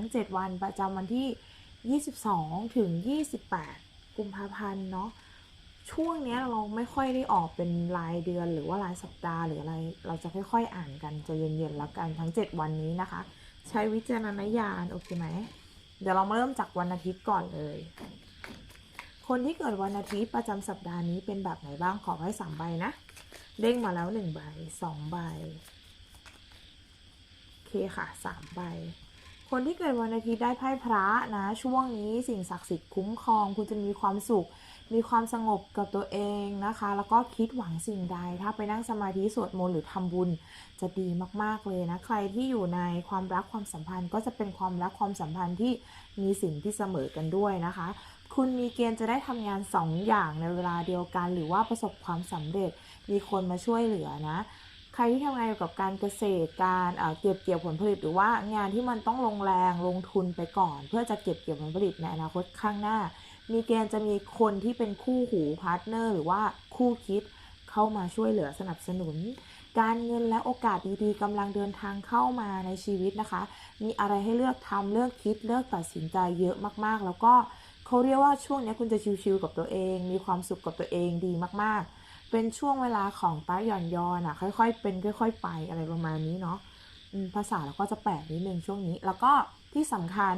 ดูดวงคนที่เกิดทั้ง 7 วันประจำวันที่ 22 ถึง 28 กุมภาพันธ์เนาะช่วงนี้เราไม่ค่อยได้ออกเป็นรายเดือนหรือว่ารายสัปดาห์หรืออะไร เราจะค่อยๆอ่านกันจะเย็นๆแล้วกันทั้ง 7 วันนี้นะคะ ใช้วิจารณญาณโอเคไหมเดี๋ยวเรามาเริ่มจากวันอาทิตย์ก่อนเลย คนที่เกิดวันอาทิตย์ประจำสัปดาห์นี้เป็นแบบไหนบ้างขอให้สามใบนะ เด้งมาแล้วหนึ่งใบสองใบ โอเคค่ะสามใบ คนที่เกิดวันอาทิตย์ได้ไพ่พระนะ ช่วงนี้สิ่งศักดิ์สิทธิ์คุ้มครอง คุณจะมีความสุข มีความสงบกับตัวเองนะคะ แล้วก็คิดหวังสิ่งใด ถ้าไปนั่งสมาธิสวดมนต์หรือทำบุญจะดีมากๆเลยนะ ใครที่อยู่ในความรักความสัมพันธ์ ก็จะเป็นความรักความสัมพันธ์ที่มีสิ่งที่เสมอกันด้วยนะคะ คุณมีเกณฑ์จะได้ทำงานสองอย่างในเวลาเดียวกัน หรือว่าประสบความสำเร็จ มีคนมาช่วยเหลือนะ ใครที่ทำงานเกี่ยวกับการเกษตรการเก็บเกี่ยวผลผลิต หรือว่างานที่มันต้องลงแรงลงทุนไปก่อน เพื่อจะเก็บเกี่ยวผลผลิตในอนาคตข้างหน้า มีเกณฑ์จะมีคนที่เป็นคู่หูพาร์ทเนอร์หรือว่าคู่คิดเข้ามาช่วยเหลือสนับสนุน การเงินและโอกาสดีๆกำลังเดินทางเข้ามาในชีวิตนะคะ มีอะไรให้เลือกทำเลือกคิดเลือกตัดสินใจเยอะมากๆ แล้วก็เขาเรียกว่าช่วงนี้คุณจะชิวๆกับตัวเอง มีความสุขกับตัวเองดีมากๆ เป็นช่วงเวลาของป้าหย่อนยอนอะค่อยๆ เป็นค่อย ๆ ไปอะไรประมาณนี้เนาะภาษาเราก็จะแปลกนิดนึงช่วงนี้ แล้วก็ที่สำคัญ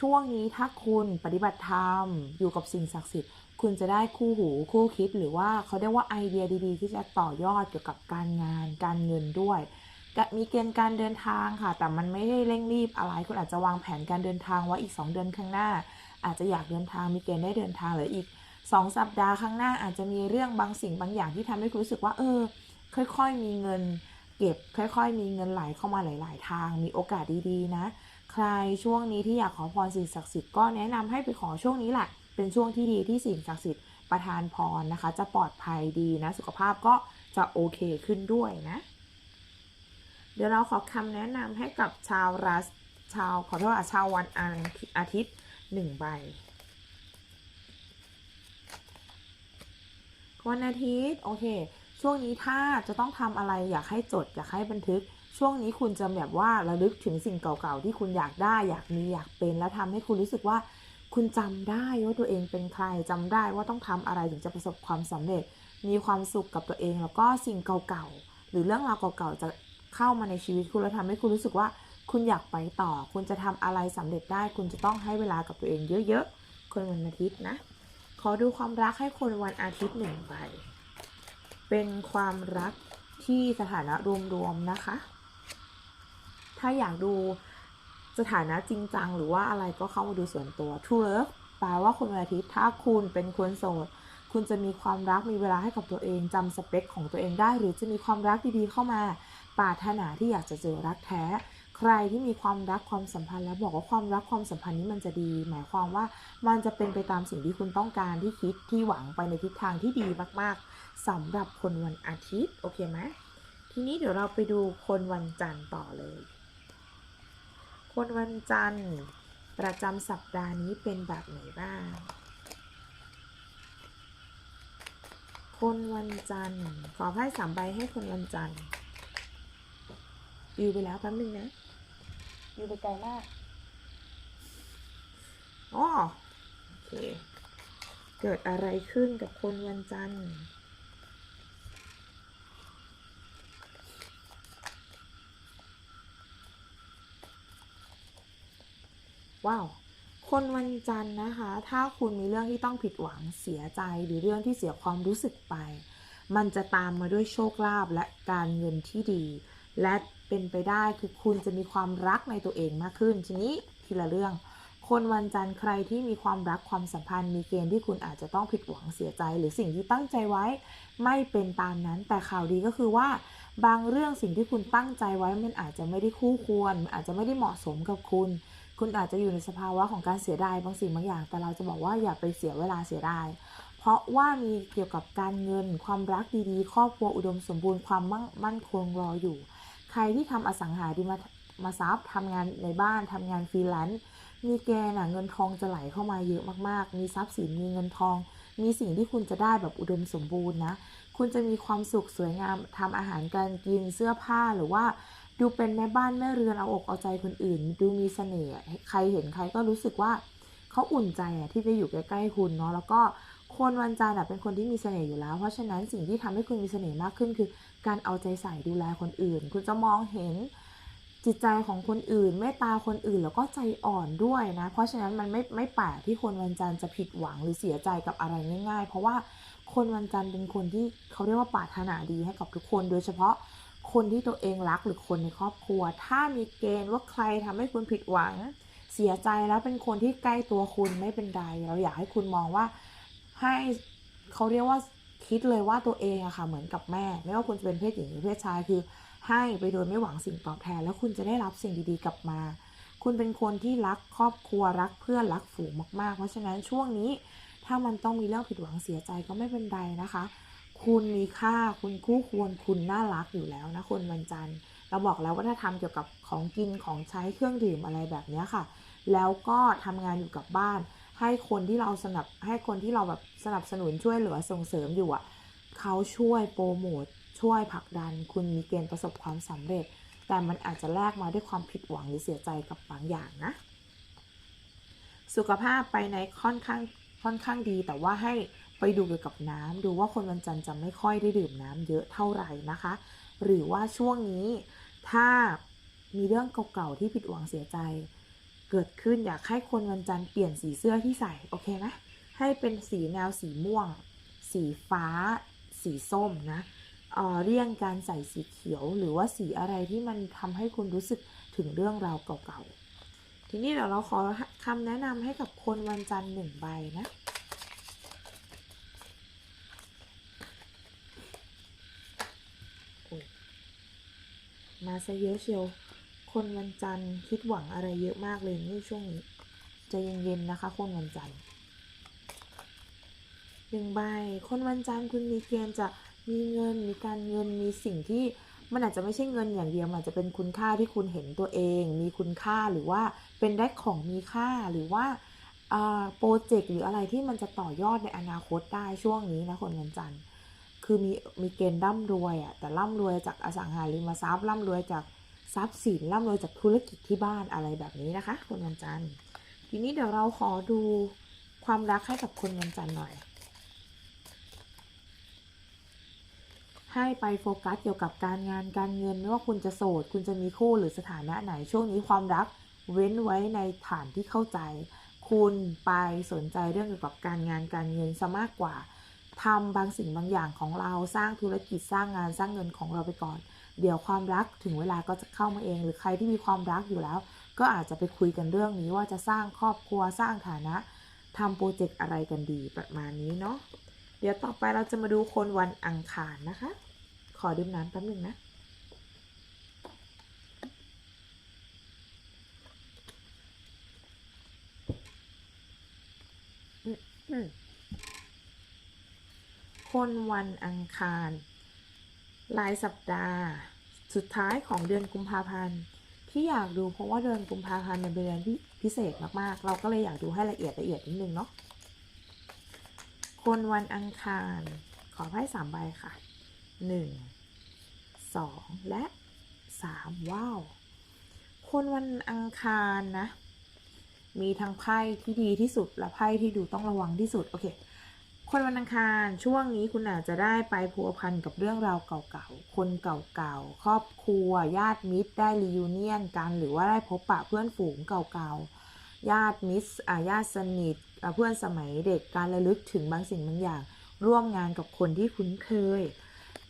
ช่วงนี้ถ้าคุณปฏิบัติธรรมอยู่กับสิ่งศักดิ์สิทธิ์คุณจะได้คู่หูคู่คิดหรือว่าเขาเรียกว่าไอเดียดีๆ ที่จะต่อยอดเกี่ยวกับการงานการเงินด้วยมีเกณฑ์การเดินทางค่ะ แต่มันไม่ได้เร่งรีบอะไร คุณอาจจะวางแผนการเดินทางไว้อีก 2 เดือนข้างหน้า อาจจะอยากเดินทางมีเกณฑ์ได้เดินทางหรืออีก 2สัปดาห์ข้างหน้าอาจจะมีเรื่องบางสิ่งบางอย่างที่ทำให้คุณรู้สึกว่า เออ ค่อยๆ มีเงิน เก็บ ค่อยๆ มีเงินไหลเข้ามาหลาย ๆ ทาง มีโอกาสดีๆ นะ ใครช่วงนี้ที่อยากขอพรสิ่งศักดิ์สิทธิ์ก็แนะนำให้ไปขอช่วงนี้แหละ เป็นช่วงที่ดีที่สิ่งศักดิ์สิทธิ์ประทานพรนะคะ จะปลอดภัยดีนะ สุขภาพก็จะโอเคขึ้นด้วยนะ เดี๋ยวเราขอคำแนะนำให้กับชาวราชาวขอโทษอะชาววันอาทิตย์หนึ่งใบ วันอาทิตย์โอเค ช่วงนี้ถ้าจะต้องทำอะไรอยากให้จด อยากให้บันทึก ช่วงนี้คุณจะแบบว่าระลึกถึงสิ่งเก่าๆที่คุณอยากได้ อยากมีอยากเป็น แล้วทำให้คุณรู้สึกว่าคุณจำได้ว่าตัวเองเป็นใครจำได้ว่าต้องทำอะไรถึงจะประสบความสำเร็จ มีความสุขกับตัวเอง แล้วก็สิ่งเก่าๆหรือเรื่องราวเก่าๆจะเข้ามาในชีวิตคุณแล้วทำให้คุณรู้สึกว่าคุณอยากไปต่อ คุณจะทำอะไรสำเร็จได้ คุณจะต้องให้เวลากับตัวเองเยอะๆคนวันอาทิตย์นะ อดูความรักให้คนวันอาทิตย์หนึ่งใบ เป็นความรักที่สถานะรวมๆนะคะ ถ้าอยากดูสถานะจริงจังหรือว่าอะไรก็เข้ามาดูส่วนตัว True Love แปลว่าคนวันอาทิตย์ถ้าคุณเป็นคนโสด คุณจะมีความรักมีเวลาให้กับตัวเองจำสเปคของตัวเองได้ หรือจะมีความรักดีๆเข้ามาปรารถนาที่อยากจะเจอรักแท้ ใครที่มีความรักความสัมพันธ์แล้วบอกว่าความรักความสัมพันธ์นี้มันจะดี หมายความว่ามันจะเป็นไปตามสิ่งที่คุณต้องการที่คิดที่หวังไปในทิศทางที่ดีมากๆสำหรับคนวันอาทิตย์โอเคไหมทีนี้เดี๋ยวเราไปดูคนวันจันทร์ต่อเลย คนวันจันทร์ประจำสัปดาห์นี้เป็นแบบไหนบ้าง คนวันจันทร์ขอไพ่สามใบให้คนวันจันทร์อยู่ไปแล้วแป๊บนึงนะ อยู่ไปไกลมากอ๋อโอเค เกิดอะไรขึ้นกับคนวันจันทร์ว้าว คนวันจันทร์นะคะ ถ้าคุณมีเรื่องที่ต้องผิดหวังเสียใจหรือเรื่องที่เสียความรู้สึกไป มันจะตามมาด้วยโชคลาภและการเงินที่ดี และ เป็นไปได้คือคุณจะมีความรักในตัวเองมากขึ้น ทีนี้ทีละเรื่อง คนวันจันทร์ใครที่มีความรักความสัมพันธ์มีเกณฑ์ที่คุณอาจจะต้องผิดหวังเสียใจ หรือสิ่งที่ตั้งใจไว้ ไม่เป็นตามนั้น แต่ข่าวดีก็คือว่า บางเรื่องสิ่งที่คุณตั้งใจไว้มันอาจจะไม่ได้คู่ควรอาจจะไม่ได้เหมาะสมกับคุณ คุณอาจจะอยู่ในสภาวะของการเสียดายบางสิ่งบางอย่าง แต่เราจะบอกว่าอย่าไปเสียเวลาเสียดายเพราะว่ามีเกี่ยวกับการเงินความรักดีๆ ครอบครัวอุดมสมบูรณ์ความมั่งมั่นคงรออยู่ รที่ทำอสังหาริมมาทรัพย์ทำงานในบ้านทำงานฟรีแลนซ์มีเกณฑ์น่ะเงินทองจะไหลเข้ามาเยอะมากๆ มีทรัพย์สินมีเงินทอง มีสิ่งที่คุณจะได้แบบอุดมสมบูรณ์นะ คุณจะมีความสุขสวยงามทำอาหารการกินเสื้อผ้าหรือว่าดูเป็นแม่บ้านแม่เรือนเอาอกเอาใจคนอื่น ดูมีเสน่ห์ใครเห็นใครก็รู้สึกว่าเขาอุ่นใจอะที่จะอยู่ใกล้ๆคุณเนาะแล้วก็ คนวันจันทร์เป็นคนที่มีเสน่ห์อยู่แล้ว เพราะฉะนั้นสิ่งที่ทำให้คุณมีเสน่ห์มากขึ้น คือการเอาใจใส่ดูแลคนอื่น คุณจะมองเห็นจิตใจของคนอื่นเมตตาคนอื่นแล้วก็ใจอ่อนด้วยนะ เพราะฉะนั้นมันไม่ไม่แปลกที่คนวันจันทร์จะผิดหวังหรือเสียใจกับอะไรง่าย ๆ เพราะว่าคนวันจันทร์เป็นคนที่เขาเรียกว่าปรารถนาดีให้กับทุกคน โดยเฉพาะคนที่ตัวเองรักหรือคนในครอบครัว ถ้ามีเกณฑ์ว่าใครทำให้คุณผิดหวัง เสียใจแล้วเป็นคนที่ใกล้ตัวคุณไม่เป็นไรเราอยากให้คุณมองว่า ให้เขาเรียกว่าคิดเลยว่าตัวเองอะค่ะ เหมือนกับแม่ ไม่ว่าคุณจะเป็นเพศหญิงหรือเพศชายคือ ให้ไปโดยไม่หวังสิ่งตอบแทน แล้วคุณจะได้รับสิ่งดีๆกลับมา คุณเป็นคนที่รักครอบครัวรักเพื่อนรักฝูงมากๆ เพราะฉะนั้นช่วงนี้ถ้ามันต้องมีเรื่องผิดหวังเสียใจก็ไม่เป็นไรนะคะ คุณมีค่าคุณคู่ควรคุณน่ารักอยู่แล้วนะคนวันจันทร์เราบอกแล้วว่าถ้าทำเกี่ยวกับของกินของใช้เครื่องดื่มอะไรแบบนี้ค่ะ แล้วก็ทำงานอยู่กับบ้าน ให้คนที่เราสนับให้คนที่เราแบบสนับสนุนช่วยเหลือส่งเสริมอยู่อะเขาช่วยโปรโมทช่วยผลักดัน คุณมีเกณฑ์ประสบความสำเร็จ แต่มันอาจจะแลกมาด้วยความผิดหวังหรือเสียใจกับบางอย่างนะ สุขภาพไปในค่อนข้างค่อนข้างดีแต่ว่าให้ไปดูเกี่ยวกับน้ำดูว่าคนวันจันทร์จะไม่ค่อยได้ดื่มน้ำเยอะเท่าไหร่นะคะ หรือว่าช่วงนี้ถ้ามีเรื่องเก่าๆที่ผิดหวังเสียใจ เกิดขึ้นอยากให้คนวันจันทร์เปลี่ยนสีเสื้อที่ใส่โอเคไหมให้เป็นสีแนวสีม่วง สีฟ้า สีส้มนะเเลี่ยงการใส่สีเขียวหรือว่าสีอะไรที่มันทำให้คุณรู้สึกถึงเรื่องราวเก่าๆ ทีนี้เดี๋ยวเราขอคำแนะนำให้กับคนวันจันทร์หนึ่งใบนะมาซะเยอะเชียว คนวันจันทร์คิดหวังอะไรเยอะมากเลยนี่ช่วงนี้ใจเย็นๆนะคะ คนวันจันทร์หนึ่งใบคนวันจันทร์คุณมีเกณฑ์จะมีเงินมีการเงินมีสิ่งที่มันอาจจะไม่ใช่เงินอย่างเดียวอาจจะเป็นคุณค่าที่คุณเห็นตัวเอง มีคุณค่าหรือว่าเป็นได้ของมีค่าหรือว่าอ่าโปรเจกต์หรืออะไรที่มันจะต่อยอดในอนาคตได้ช่วงนี้นะคนวันจันทร์คือมีมีเกณฑ์ร่ำรวยอะแต่ร่ำรวยจากอสังหาริมทรัพย์ร่ำรวยจาก ทรัพย์สินร่ำรวยจากธุรกิจที่บ้านอะไรแบบนี้นะคะ คนวันจันทร์ทีนี้เดี๋ยวเราขอดูความรักให้กับคนวันจันทร์หน่อย ให้ไปโฟกัสเกี่ยวกับการงานการเงินไม่ว่าคุณจะโสด คุณจะมีคู่หรือสถานะไหนช่วงนี้ความรักเว้นไว้ในฐานที่เข้าใจ คุณไปสนใจเรื่องเกี่ยวกับการงานการเงินซะมากกว่าทำบางสิ่งบางอย่างของเราสร้างธุรกิจสร้างงานสร้างเงินของเราไปก่อน เดี๋ยวความรักถึงเวลาก็จะเข้ามาเอง หรือใครที่มีความรักอยู่แล้ว ก็อาจจะไปคุยกันเรื่องนี้ว่าจะสร้างครอบครัวสร้างฐานะทำโปรเจกต์อะไรกันดีประมาณนี้เนาะเดี๋ยวต่อไปเราจะมาดูคนวันอังคารนะคะ ขอดื่มน้ำแป๊บหนึงนะคนวันอังคาร รายสัปดาห์ สุดท้ายของเดือนกุมภาพันธ์ ที่อยากดูเพราะว่าเดือนกุมภาพันธ์เป็นเดือนที่พิเศษมาก ๆ เราก็เลยอยากดูให้ละเอียดละเอียดนิดนึงเนาะคนวันอังคาร ขอไพ่สามใบค่ะหนึ่งสองและสามว้าว คนวันอังคารนะ มีทั้งไพ่ที่ดีที่สุดและไพ่ที่ดูต้องระวังที่สุด โอเค คนวันอังคารช่วงนี้คุณอาจจะได้ไปพัวพันกับเรื่องราวเก่าๆ คนเก่าๆ ครอบครัว ญาติมิตรได้รียูเนียนกันหรือว่าได้พบปะเพื่อนฝูงเก่าๆ ญาติมิตรอาญาติสนิทเพื่อนสมัยเด็กการระลึกถึงบางสิ่งบางอย่าง ร่วมงานกับคนที่คุ้นเคย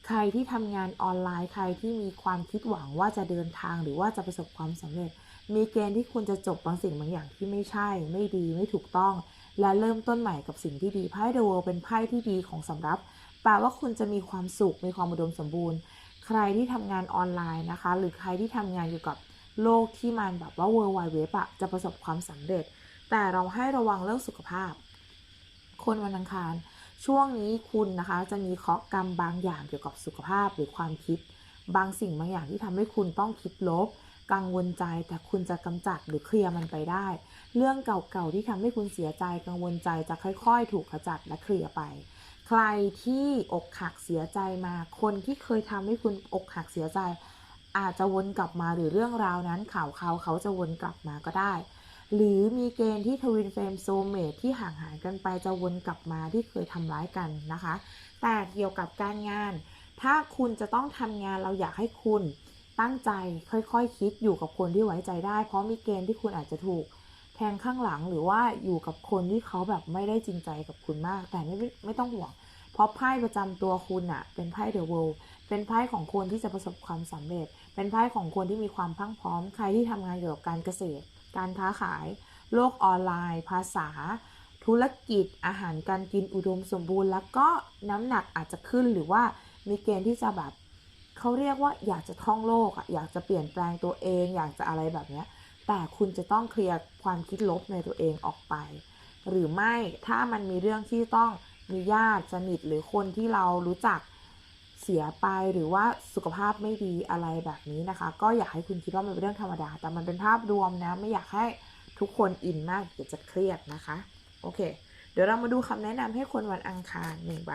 ใครที่ทำงานออนไลน์ใครที่มีความคิดหวังว่าจะเดินทางหรือว่าจะประสบความสำเร็จ มีเกณฑ์ที่คุณจะจบบางสิ่งบางอย่างที่ไม่ใช่ ไม่ดีไม่ถูกต้อง และเริ่มต้นใหม่กับสิ่งที่ดีไพ่เดอะเวิลด์เป็นไพ่ที่ดีของสำรับแปลว่าคุณจะมีความสุขมีความอุดมสมบูรณ์ ใครที่ทำงานออนไลน์นะคะ หรือใครที่ทำงานอยู่กับโลกที่มันแบบว่า World Wide Web อะจะประสบความสำเร็จ แต่เราให้ระวังเรื่องสุขภาพ คนวันอังคาร ช่วงนี้คุณนะคะจะมีเคราะห์กรรมบางอย่างเกี่ยวกับสุขภาพหรือความคิด บางสิ่งบางอย่างที่ทำให้คุณต้องคิดลบ กังวลใจแต่คุณจะกำจัดหรือเคลียร์มันไปได้ เรื่องเก่าๆที่ทำให้คุณเสียใจกังวลใจจะค่อย ๆ ถูกขจัดและเคลียร์ไป ใครที่อกหักเสียใจมา คนที่เคยทำให้คุณอกหักเสียใจ อาจจะวนกลับมาหรือเรื่องราวนั้นข่าวเขาเขาจะวนกลับมาก็ได้ หรือมีเกณฑ์ที่ทวินเฟรมโซเมทที่ห่างหายกันไปจะวนกลับมาที่เคยทำร้ายกันนะคะ แต่เกี่ยวกับการงาน ถ้าคุณจะต้องทำงานเราอยากให้คุณตั้งใจค่อยๆคคิดอยู่กับคนที่ไว้ใจได้ เพราะมีเกณฑ์ที่คุณอาจจะถูก แทงข้างหลังหรือว่าอยู่กับคนที่เขาแบบไม่ได้จริงใจกับคุณมาก แต่ไม่ไม่ต้องห่วง เพราะไพ่ประจำตัวคุณอะเป็นไพ่เดอะเวิลด์เป็นไพ่ของคนที่จะประสบความสำเร็จ เป็นไพ่ของคนที่มีความพังพร้อม ใครที่ทำงานเกี่ยวกับการเกษตร การค้าขาย โลกออนไลน์ ภาษา ธุรกิจ อาหารการกินอุดมสมบูรณ์ แล้วก็น้ำหนักอาจจะขึ้นหรือว่ามีเกณฑ์ที่จะแบบเขาเรียกว่าอยากจะท่องโลกอะอยากจะเปลี่ยนแปลงตัวเอง อยากจะอะไรแบบเนี้ย แต่คุณจะต้องเคลียร์ความคิดลบในตัวเองออกไป หรือไม่ถ้ามันมีเรื่องที่ต้องมีญาติสนิทหรือคนที่เรารู้จักเสียไปหรือว่าสุขภาพไม่ดีอะไรแบบนี้นะคะ ก็อยากให้คุณคิดว่ามันเป็นเรื่องธรรมดา แต่มันเป็นภาพรวมนะ ไม่อยากให้ทุกคนอินมากเดี๋ยวจะเครียดนะคะ โอเค เดี๋ยวเรามาดูคำแนะนำให้คนวันอังคารหนึ่งใบ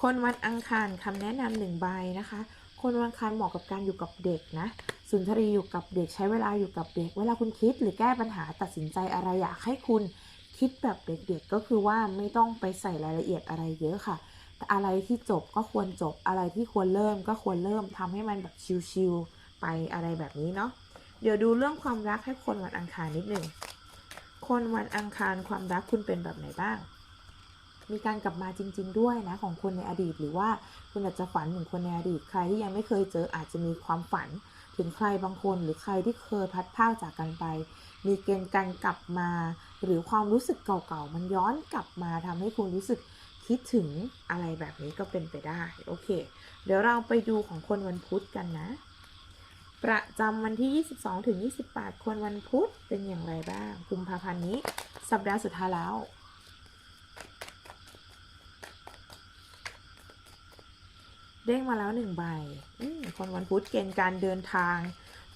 คนวันอังคารคำแนะนำหนึ่งใบนะคะ คนวันอังคารเหมาะกับการอยู่กับเด็กนะ สุนทรีอยู่กับเด็กใช้เวลาอยู่กับเด็ก เวลาคุณคิดหรือแก้ปัญหาตัดสินใจอะไรอยากให้คุณคิดแบบเด็กๆก็คือว่าไม่ต้องไปใส่รายละเอียดอะไรเยอะค่ะแต่อะไรที่จบก็ควรจบอะไรที่ควรเริ่มก็ควรเริ่มทำให้มันแบบชิลๆไปอะไรแบบนี้เนาะเดี๋ยวดูเรื่องความรักให้คนวันอังคารนิดหนึ่งคนวันอังคารความรักคุณเป็นแบบไหนบ้าง มีการกลับมาจริง ๆ ด้วยนะของคนในอดีต หรือว่าคุณอาจจะฝันถึงคนในอดีตใครที่ยังไม่เคยเจออาจจะมีความฝันถึงใครบางคน หรือใครที่เคยพัดพากจากกันไป มีเกณฑ์การกลับมา หรือความรู้สึกเก่าๆมันย้อนกลับมาทำให้คุณรู้สึกคิดถึงอะไรแบบนี้ก็เป็นไปได้โอเค เดี๋ยวเราไปดูของคนวันพุธกันนะ ประจำวันที่ 22ถึง28 คนวันพุธเป็นอย่างไรบ้างกุมภาพันธ์นี้ สัปดาห์สุดท้ายแล้ว เด้งมาแล้วหนึ่งใบคนวันพุธเกณฑ์การเดินทาง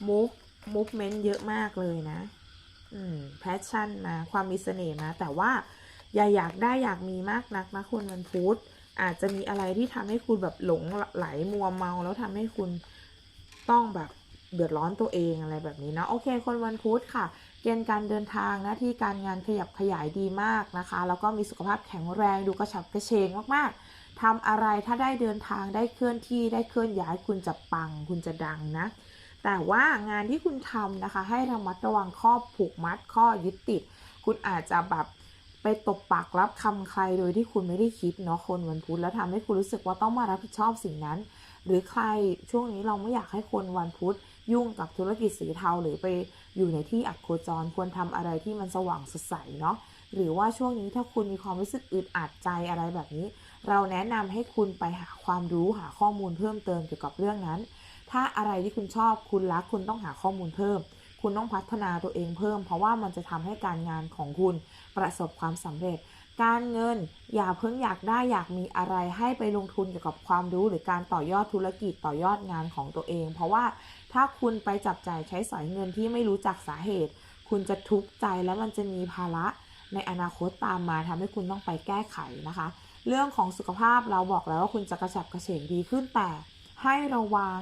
move movement เยอะมากเลยนะ อืม passion มาความมีเสน่ห์มาแต่ว่าอย่าอยากได้อยากมีมากนักนะคนวันพุธอาจจะมีอะไรที่ทำให้คุณแบบหลงไหลมัวเมาแล้วทำให้คุณต้องแบบเดือดร้อนตัวเองอะไรแบบนี้นะโอเค คนวันพุธค่ะ เกณฑ์การเดินทางหน้าที่การงานขยับขยายดีมากนะคะ แล้วก็มีสุขภาพแข็งแรงดูกระฉับกระเฉงมากๆ ทำอะไรถ้าได้เดินทางได้เคลื่อนที่ได้เคลื่อนย้ายคุณจะปัง คุณจะดังนะ แต่ว่างานที่คุณทำนะคะ ให้ระมัดระวังข้อผูกมัดข้อยึดติด คุณอาจจะแบบไปตบปากรับคำใครโดยที่คุณไม่ได้คิดเนาะคนวันพุธแล้วทำให้คุณรู้สึกว่าต้องมารับผิดชอบสิ่งนั้น หรือใครช่วงนี้เราไม่อยากให้คนวันพุธยุ่งกับธุรกิจสีเทาหรือไปอยู่ในที่อักโคจรควรทำอะไรที่มันสว่างสดใสเนาะหรือว่าช่วงนี้ถ้าคุณมีความรู้สึกอึดอัดใจอะไรแบบนี้ เราแนะนำให้คุณไปหาความรู้หาข้อมูลเพิ่มเติมเกี่ยวกับเรื่องนั้น ถ้าอะไรที่คุณชอบคุณรักคุณต้องหาข้อมูลเพิ่ม คุณต้องพัฒนาตัวเองเพิ่ม เพราะว่ามันจะทำให้การงานของคุณประสบความสำเร็จ การเงินอย่าเพิ่งอยากได้อยากมีอะไรให้ไปลงทุนเกี่ยวกับความรู้ หรือการต่อยอดธุรกิจต่อยอดงานของตัวเอง เพราะว่าถ้าคุณไปจับจ่ายใช้สอยเงินที่ไม่รู้จักสาเหตุ คุณจะทุกข์ใจแล้วมันจะมีภาระในอนาคตตามมาทำให้คุณต้องไปแก้ไขนะคะ เรื่องของสุขภาพเราบอกแล้วว่าคุณจะกระฉับกระเฉงดีขึ้นแต่ให้ระวัง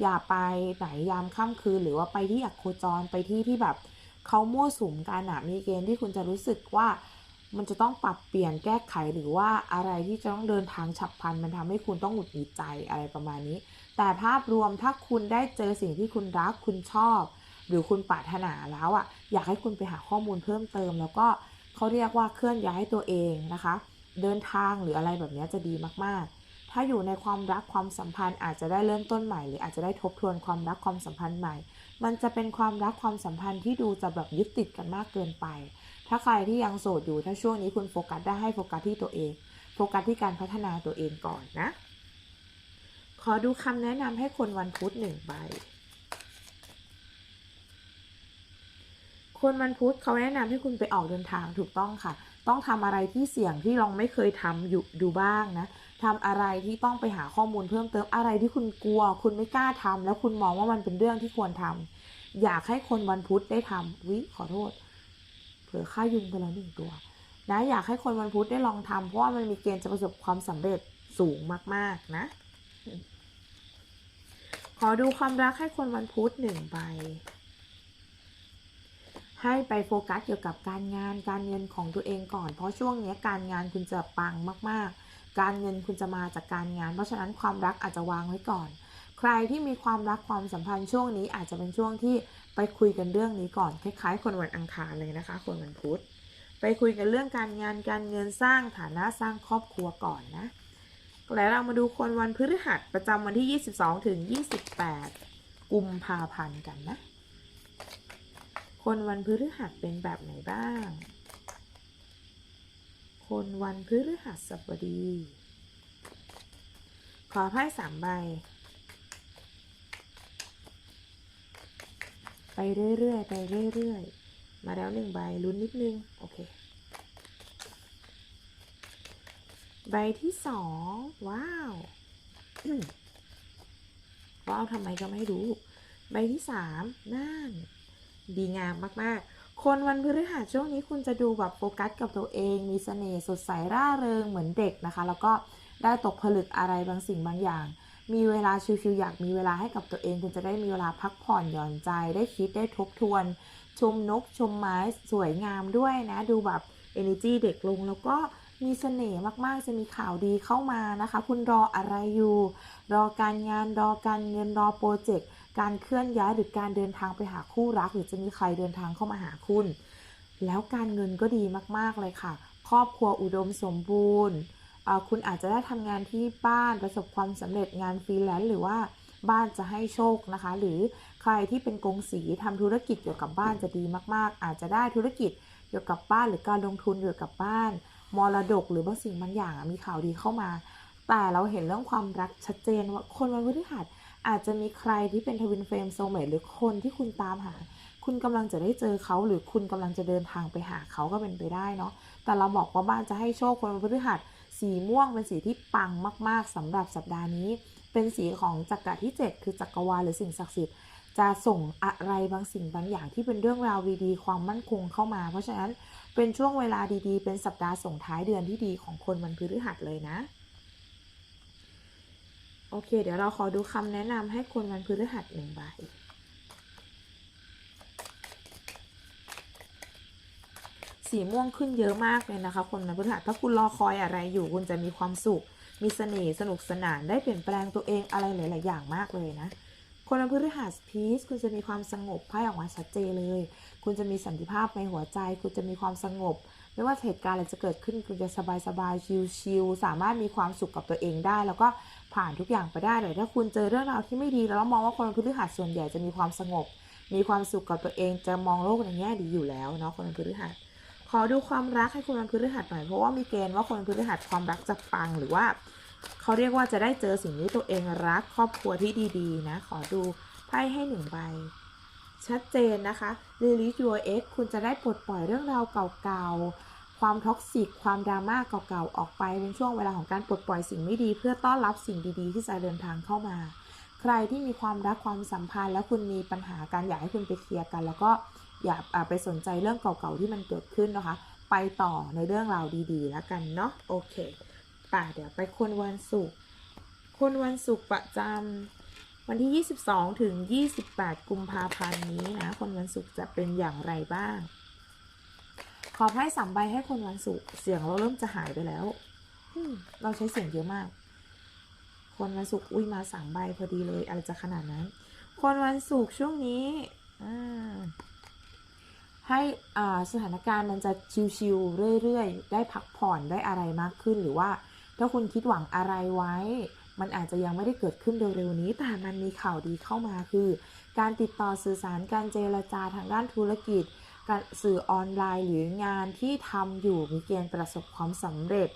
อย่าไปไหนยามค่ำคืน หรือว่าไปที่อักโคจรไปที่ที่แบบเขามั่วสุมกันอะมีเกณฑ์ที่คุณจะรู้สึกว่ามันจะต้องปรับเปลี่ยนแก้ไขหรือว่าอะไรที่จะต้องเดินทางฉับพลัน มันทำให้คุณต้องหงุดหงิดใจอะไรประมาณนี้ แต่ภาพรวมถ้าคุณได้เจอสิ่งที่คุณรักคุณชอบ หรือคุณปรารถนาแล้วอะอยากให้คุณไปหาข้อมูลเพิ่มเติม แล้วก็เขาเรียกว่าเคลื่อนย้ายตัวเองนะคะ เดินทางหรืออะไรแบบนี้จะดีมากๆ ถ้าอยู่ในความรักความสัมพันธ์อาจจะได้เริ่มต้นใหม่หรืออาจจะได้ทบทวนความรักความสัมพันธ์ใหม่ มันจะเป็นความรักความสัมพันธ์ที่ดูจะแบบยึดติดกันมากเกินไป ถ้าใครที่ยังโสดอยู่ถ้าช่วงนี้คุณโฟกัสได้ให้โฟกัสที่ตัวเอง โฟกัสที่การพัฒนาตัวเองก่อนนะ ขอดูคำแนะนำให้คนวันพุธหนึ่งใบคนวันพุธเขาแนะนำให้คุณไปออกเดินทางถูกต้องค่ะ ต้องทำอะไรที่เสี่ยงที่เราไม่เคยทำอยู่ดูบ้างนะทำอะไรที่ต้องไปหาข้อมูลเพิ่มเติมอะไรที่คุณกลัว คุณไม่กล้าทำแล้วคุณมองว่ามันเป็นเรื่องที่ควรทำอยากให้คนวันพุธได้ทำวิขอโทษ เผื่อค่ายุงไปแล้วหนึ่งตัวนะอยากให้คนวันพุธได้ลองทำเพราะว่ามันมีเกณฑ์จะประสบความสำเร็จสูงมาก ๆ นะ ขอดูความรักให้คนวันพุธหนึ่งใบ ให้ไปโฟกัสเกี่ยวกับการงานการเงินของตัวเองก่อน เพราะช่วงนี้การงานคุณจะปังมากๆ การเงินคุณจะมาจากการงาน เพราะฉะนั้นความรักอาจจะวางไว้ก่อน ใครที่มีความรักความสัมพันธ์ช่วงนี้อาจจะเป็นช่วงที่ไปคุยกันเรื่องนี้ก่อน คล้ายๆ คนวันอังคารเลยนะคะ คนวันพุธ ไปคุยกันเรื่องการงานการเงินสร้างฐานะสร้างครอบครัวก่อนนะ แล้วเรามาดูคนวันพฤหัสประจำวันที่ 22ถึง28 กุมภาพันธ์กันนะ คนวันพฤหัสเป็นแบบไหนบ้าง คนวันพฤหัสบดี ขอไพ่สามใบ ไปเรื่อยๆ ไปเรื่อยๆ มาแล้วหนึ่งใบลุ้นนิดนึง โอเค ใบที่สอง ว้าวว้าวทำไมก็ไม่รู้ ใบที่สามนั่น ดีงามมากๆ คนวันพฤหัสช่วงนี้คุณจะดูแบบโฟกัสกับตัวเอง มีเสน่ห์สดใสร่าเริงเหมือนเด็กนะคะ แล้วก็ได้ตกผลึกอะไรบางสิ่งบางอย่าง มีเวลาชิวๆอยากมีเวลาให้กับตัวเอง คุณจะได้มีเวลาพักผ่อนหย่อนใจ ได้คิดได้ทบทวน ชมนกชมไม้สวยงามด้วยนะ ดูแบบ energy เด็กลงแล้วก็มีเสน่ห์มากๆ จะมีข่าวดีเข้ามานะคะ คุณรออะไรอยู่ รอการงาน รอการเงิน รอโปรเจกต์ การเคลื่อนย้ายหรือการเดินทางไปหาคู่รัก หรือจะมีใครเดินทางเข้ามาหาคุณ แล้วการเงินก็ดีมากๆเลยค่ะ ครอบครัวอุดมสมบูรณ์ คุณอาจจะได้ทำงานที่บ้านประสบความสำเร็จงานฟรีแลนซ์หรือว่าบ้านจะให้โชคนะคะ หรือใครที่เป็นกงสีทำธุรกิจเกี่ยวกับบ้านจะดีมากๆ อาจจะได้ธุรกิจเกี่ยวกับบ้านหรือการลงทุนเกี่ยวกับบ้าน มรดกหรือบางสิ่งบางอย่างมีข่าวดีเข้ามา แต่เราเห็นเรื่องความรักชัดเจนว่าคนวันพฤหัส อาจจะมีใครที่เป็นทวินเฟรมโซเมตหรือคนที่คุณตามหา คุณกำลังจะได้เจอเขาหรือคุณกำลังจะเดินทางไปหาเขาก็เป็นไปได้เนาะแต่เราบอกว่าบ้านจะให้โชคคนวันพฤหัส สีม่วงเป็นสีที่ปังมาก ๆสำหรับสัปดาห์นี้ เป็นสีของจักรที่ 7 คือจักรวาลหรือสิ่งศักดิ์สิทธิ์จะส่งอะไรบางสิ่งบางอย่างที่เป็นเรื่องราวดีๆ ความมั่นคงเข้ามา เพราะฉะนั้นเป็นช่วงเวลาดีๆ เป็นสัปดาห์ส่งท้ายเดือนที่ดีของคนวันพฤหัสเลยนะ โอเค เดี๋ยวเราขอดูคำแนะนำให้คนวันพฤหัสหนึ่งใบสีม่วงขึ้นเยอะมากเลยนะคะ คนวันพฤหัสถ้าคุณรอคอยอะไรอยู่คุณจะมีความสุข มีเสน่ห์สนุกสนานได้เปลี่ยนแปลงตัวเองอะไรหลาย ๆ อย่างมากเลยนะ คนวันพฤหัสพีซคุณจะมีความสงบไพ่ออกมาชัดเจนเลย คุณจะมีสันติภาพในหัวใจ คุณจะมีความสงบ ไม่ว่าเหตุการณ์อะไรจะเกิดขึ้น คุณจะสบายสบายชิลชิลๆสามารถมีความสุขกับตัวเองได้ แล้วก็ ผ่านทุกอย่างไปได้เลยถ้าคุณเจอเรื่องราวที่ไม่ดีแล้วมองว่าคนพฤหัสส่วนใหญ่จะมีความสงบ มีความสุขกับตัวเองจะมองโลกในแง่ดีอยู่แล้วเนาะคนพฤหัสขอดูความรักให้คนวันพฤหัสหน่อยเพราะว่ามีเกณฑ์ว่าคนวันพฤหัสความรักจะปังหรือว่าเขาเรียกว่าจะได้เจอสิ่งที่ตัวเองรักครอบครัวที่ดีๆ นะ ขอดูไพ่ให้หนึ่งใบ ชัดเจนนะคะ Release Your Ex คุณจะได้ปลดปล่อยเรื่องราวเก่าๆ ความท็อกซิกความดราม่าเก่าๆ ออกไปเป็นช่วงเวลาของการปลดปล่อยสิ่งไม่ดี เพื่อต้อนรับสิ่งดีๆ ที่จะเดินทางเข้ามา ใครที่มีความรักความสัมพันธ์ แล้วคุณมีปัญหาการอยากให้คุณไปเคลียร์กัน แล้วก็อย่าไปสนใจเรื่องเก่าๆที่มันเกิดขึ้นนะคะ ไปต่อในเรื่องราวดีๆ แล้วกันเนาะโอเคป่าเดี๋ยวไปคนวันศุกร์คนวันศุกร์ประจำวันที่ 22 ถึง 28 กุมภาพันธ์นี้นะคนวันศุกร์จะเป็นอย่างไรบ้าง ขอไพ่สามใบให้คนวันศุกร์เสียงเราเริ่มจะหายไปแล้วอืมเราใช้เสียงเยอะมาก คนวันศุกร์อุ้ยมาสามใบพอดีเลยอะไรจะขนาดนั้น คนวันศุกร์ช่วงนี้อ่าให้อ่าสถานการณ์มันจะชิวๆเรื่อยๆ ได้พักผ่อนได้อะไรมากขึ้นหรือว่า ถ้าคุณคิดหวังอะไรไว้ มันอาจจะยังไม่ได้เกิดขึ้นเร็วๆนี้ แต่มันมีข่าวดีเข้ามาคือ การติดต่อสื่อสารการเจรจาทางด้านธุรกิจการ สื่อออนไลน์หรืองานที่ทำอยู่มีเกณฑ์ประสบความสำเร็จ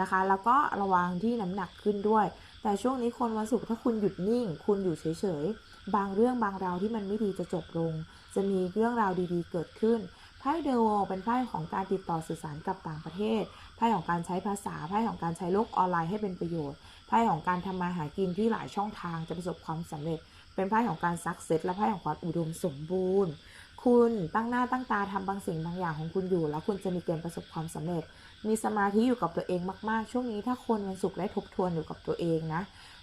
นะคะ แล้วก็ระวังที่น้ำหนักขึ้นด้วย แต่ช่วงนี้คนวันศุกร์ถ้าคุณหยุดนิ่ง คุณอยู่เฉยๆ บางเรื่องบางราวที่มันไม่ดีจะจบลง จะมีเรื่องราวดีๆ เกิดขึ้นไพ่เดวเป็นไพ่ของการติดต่อสื่อสารกับต่างประเทศไพ่ของการใช้ภาษาไพ่ของการใช้โลกออนไลน์ให้เป็นประโยชน์ไพ่ของการทำมาหากินที่หลายช่องทางจะประสบความสำเร็จ เป็นไพ่ของการซักเซสและไพ่ของความอุดมสมบูรณ์ คุณตั้งหน้าตั้งตาทำบางสิ่งบางอย่างของคุณอยู่ แล้วคุณจะมีเกณฑ์ประสบความสำเร็จ มีสมาธิอยู่กับตัวเองมาก ๆ ช่วงนี้ถ้าคนวันศุกร์ได้ทบทวนอยู่กับตัวเองนะ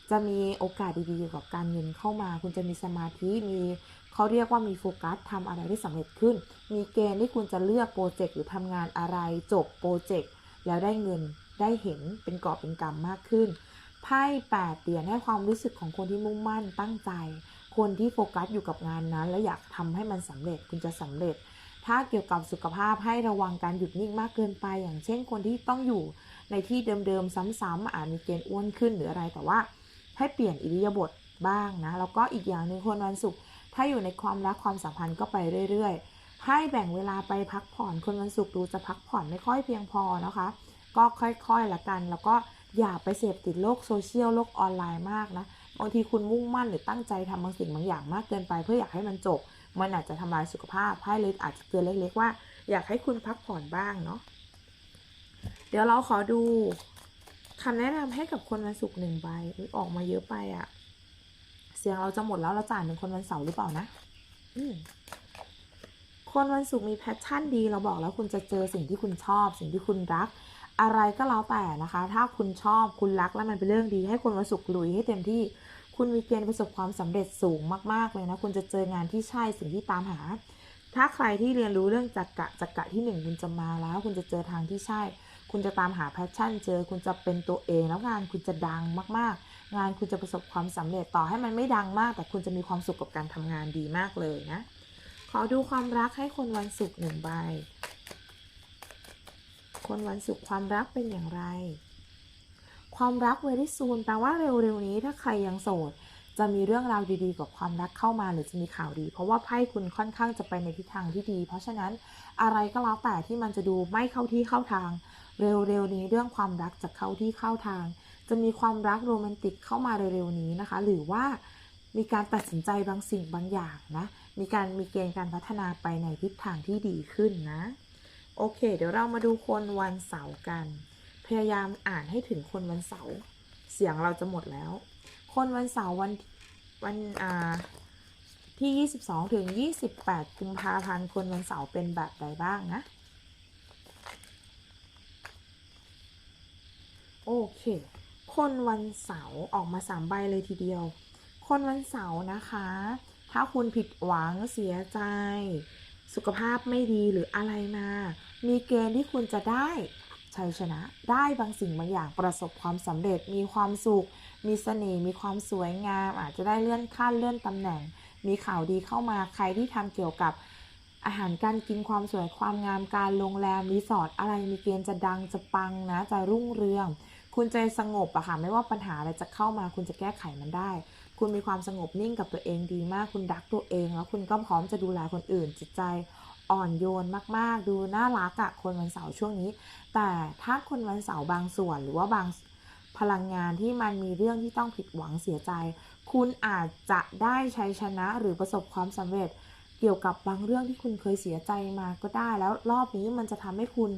จะมีโอกาสดีๆเกี่ยวกับการเงินเข้ามา คุณจะมีสมาธิมีเขาเรียกว่ามีโฟกัสทำอะไรได้สำเร็จขึ้น มีเกณฑ์ที่คุณจะเลือกโปรเจกต์หรือทำงานอะไรจบโปรเจกต์แล้วได้เงินได้เห็นเป็นกอบเป็นกำมากขึ้นไพ่แปดเหรียญให้ความรู้สึกของคนที่มุ่งมั่นตั้งใจ คนที่โฟกัสอยู่กับงานนั้น และอยากทำให้มันสำเร็จคุณจะสำเร็จ ถ้าเกี่ยวกับสุขภาพให้ระวังการหยุดนิ่งมากเกินไป อย่างเช่น คนที่ต้องอยู่ในที่เดิมๆซ้ำๆอาจมีเกณฑ์อ้วนขึ้นหรืออะไรแต่ว่า ให้เปลี่ยนอิริยาบถบ้างนะแล้วก็อีกอย่างหนึ่งคนวันศุกร์ถ้าอยู่ในความรักความสัมพันธ์ก็ไปเรื่อยๆ ให้แบ่งเวลาไปพักผ่อนคนวันศุกร์ดูจะพักผ่อนไม่ค่อยเพียงพอนะคะ ก็ค่อยๆละกัน แล้วก็อย่าไปเสพติดโลกโซเชียลโลกออนไลน์มากนะ บางทีคุณมุ่งมั่นหรือตั้งใจทำบางสิ่งบางอย่างมากเกินไป เพื่ออยากให้มันจบ มันอาจจะทำลายสุขภาพไพ่เลยอาจจะเตือนเล็กๆว่า อยากให้คุณพักผ่อนบ้างเนาะเดี๋ยวเราขอดูคำแนะนำให้กับคนวันศุกร์หนึ่งใบออกมาเยอะไปอะเสียงเราจะหมดแล้วเราจ่ายเป็นคนวันเสาร์หรือเปล่านะคนวันศุกร์มีแพชชั่นดี เราบอกแล้วคุณจะเจอสิ่งที่คุณชอบ สิ่งที่คุณรัก อะไรก็แล้วแต่นะคะ ถ้าคุณชอบคุณรักแล้วมันเป็นเรื่องดี ให้คนวันศุกร์ลุยให้เต็มที่ คุณมีเกณฑ์ประสบความสำเร็จสูงมากๆเลยนะ คุณจะเจองานที่ใช่สิ่งที่ตามหา ถ้าใครที่เรียนรู้เรื่องจักกะจักกะที่หนึ่งคุณจะมาแล้ว คุณจะเจอทางที่ใช่ คุณจะตามหาแพชชั่น เจอ คุณจะเป็นตัวเอง แล้วงานคุณจะดังมากๆ งานคุณจะประสบความสำเร็จต่อให้มันไม่ดังมาก แต่คุณจะมีความสุขกับการทำงานดีมากเลยนะ ขอดูความรักให้คนวันศุกร์หนึ่งใบ คนวันศุกร์ความรักเป็นอย่างไร ความรักเวริซูนแปลว่าเร็วๆนี้ถ้าใครยังโสด จะมีเรื่องราวดีๆกับความรักเข้ามาหรือจะมีข่าวดี เพราะว่าไพ่คุณค่อนข้างจะไปในทิศทางที่ดี เพราะฉะนั้นอะไรก็แล้วแต่ที่มันจะดูไม่เข้าที่เข้าทาง เร็วๆนี้เรื่องความรักจะเข้าที่เข้าทาง จะมีความรักโรแมนติกเข้ามาเร็วๆนี้นะคะ หรือว่ามีการตัดสินใจบางสิ่งบางอย่างนะ มีการมีเกณฑ์การพัฒนาไปในทิศทางที่ดีขึ้นนะ โอเค เดี๋ยวเรามาดูคนวันเสาร์กัน พยายามอ่านให้ถึงคนวันเสาร์ เสียงเราจะหมดแล้ว คนวันเสาร์วันวันอ่าที่ 22 ถึง 28 กุมภาพันธ์คนวันเสาร์เป็นแบบใดบ้างนะ โอเค คนวันเสาร์ออกมาสามใบเลยทีเดียว คนวันเสาร์นะคะ ถ้าคุณผิดหวังเสียใจ สุขภาพไม่ดีหรืออะไรมา มีเกณฑ์ที่คุณจะได้ชัยชนะได้บางสิ่งบางอย่างประสบความสำเร็จ มีความสุข มีเสน่ห์มีความสวยงาม อาจจะได้เลื่อนขั้นเลื่อนตำแหน่ง มีข่าวดีเข้ามาใครที่ทำเกี่ยวกับอาหารการกินความสวยความงามการโรงแรมรีสอร์ทอะไรมีเกณฑ์จะดังจะปังนะจะรุ่งเรือง คุณใจสงบอะค่ะไม่ว่าปัญหาอะไรจะเข้ามา คุณจะแก้ไขมันได้ คุณมีความสงบนิ่งกับตัวเองดีมาก คุณรักตัวเองแล้วคุณก็พร้อมจะดูแลคนอื่นจิตใจ อ่อนโยนมากๆ ดูน่ารักอะคนวันเสาร์ช่วงนี้ แต่ถ้าคนวันเสาร์บางส่วนหรือว่าบางพลังงานที่มันมีเรื่องที่ต้องผิดหวังเสียใจ คุณอาจจะได้ชัยชนะหรือประสบความสำเร็จ เกี่ยวกับบางเรื่องที่คุณเคยเสียใจมาก็ได้ แล้วรอบนี้มันจะทำให้คุณ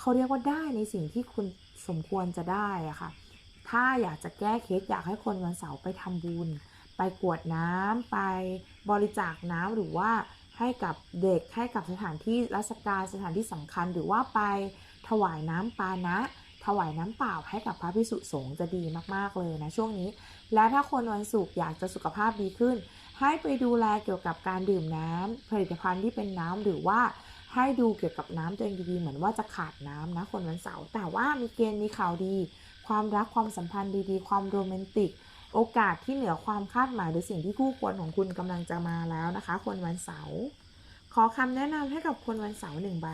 เขาเรียกว่าได้ในสิ่งที่คุณสมควรจะได้อะค่ะ ถ้าอยากจะแก้เคล็ดอยากให้คนวันเสาร์ไปทำบุญ ไปกวดน้ำไปบริจาคน้ำหรือว่า ให้กับเด็กให้กับสถานที่ราชการสถานที่สำคัญหรือว่าไปถวายน้ำปานะ ถวายน้ำเปล่าให้กับพระพิสุสงฆ์จะดีมากๆเลยนะช่วงนี้ และถ้าคนวันศุกร์อยากจะสุขภาพดีขึ้น ให้ไปดูแลเกี่ยวกับการดื่มน้ำผลิตภัณฑ์ที่เป็นน้ำหรือว่าให้ดูเกี่ยวกับน้ำตัวเองดีๆเหมือนว่าจะขาดน้ำนะคนวันเสาร์แต่ว่ามีเกณฑ์มีข่าวดี ความรักความสัมพันธ์ดีๆ ความโรแมนติก โอกาสที่เหนือความคาดหมายหรือสิ่งที่คู่ควรของคุณกำลังจะมาแล้วนะคะ คนวันเสาร์ขอคำแนะนำให้กับคนวันเสาร์หนึ่งใบ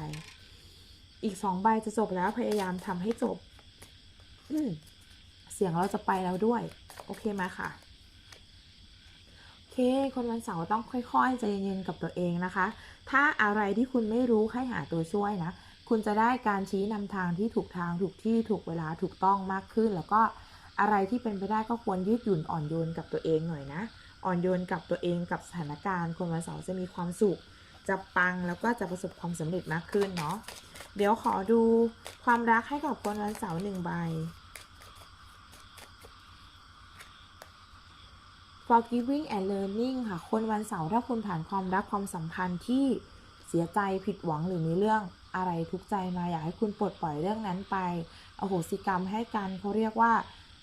อีกสองใบจะจบแล้วพยายามทำให้จบอืเสียงเราจะไปแล้วด้วย โอเคไหมค่ะโอเค คนวันเสาร์ต้องค่อยๆใจเย็นๆกับตัวเองนะคะ ถ้าอะไรที่คุณไม่รู้ให้หาตัวช่วยนะ คุณจะได้การชี้นำทางที่ถูกทางถูกที่ถูกเวลาถูกต้องมากขึ้น แล้วก็ อะไรที่เป็นไปได้ก็ควรยืดหยุ่นอ่อนโยนกับตัวเองหน่อยนะ อ่อนโยนกับตัวเองกับสถานการณ์คนวันเสาร์จะมีความสุข จะปังแล้วก็จะประสบความสำเร็จมากขึ้นเนาะเดี๋ยวขอดูความรักให้กับคนวันเสาร์หนึ่งใบ forgiving and learning ค่ะ คนวันเสาร์ถ้าคุณผ่านความรักความสัมพันธ์ที่เสียใจผิดหวังหรือมีเรื่องอะไรทุกข์ใจมาอยากให้คุณปลดปล่อยเรื่องนั้นไป อโหสิกรรมให้กันเขาเรียกว่า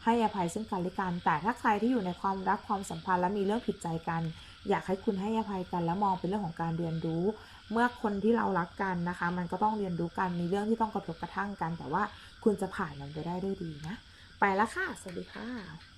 ให้อภัยซึ่งกันและกัน แต่ถ้าใครที่อยู่ในความรักความสัมพันธ์และมีเรื่องผิดใจกัน อยากให้คุณให้อภัยกันและมองเป็นเรื่องของการเรียนรู้ เมื่อคนที่เรารักกันนะคะ มันก็ต้องเรียนรู้กันมีเรื่องที่ต้องกระทบกระทั่งกัน แต่ว่าคุณจะผ่านมันไปได้ด้วยดีนะ ไปแล้วค่ะ สวัสดีค่ะ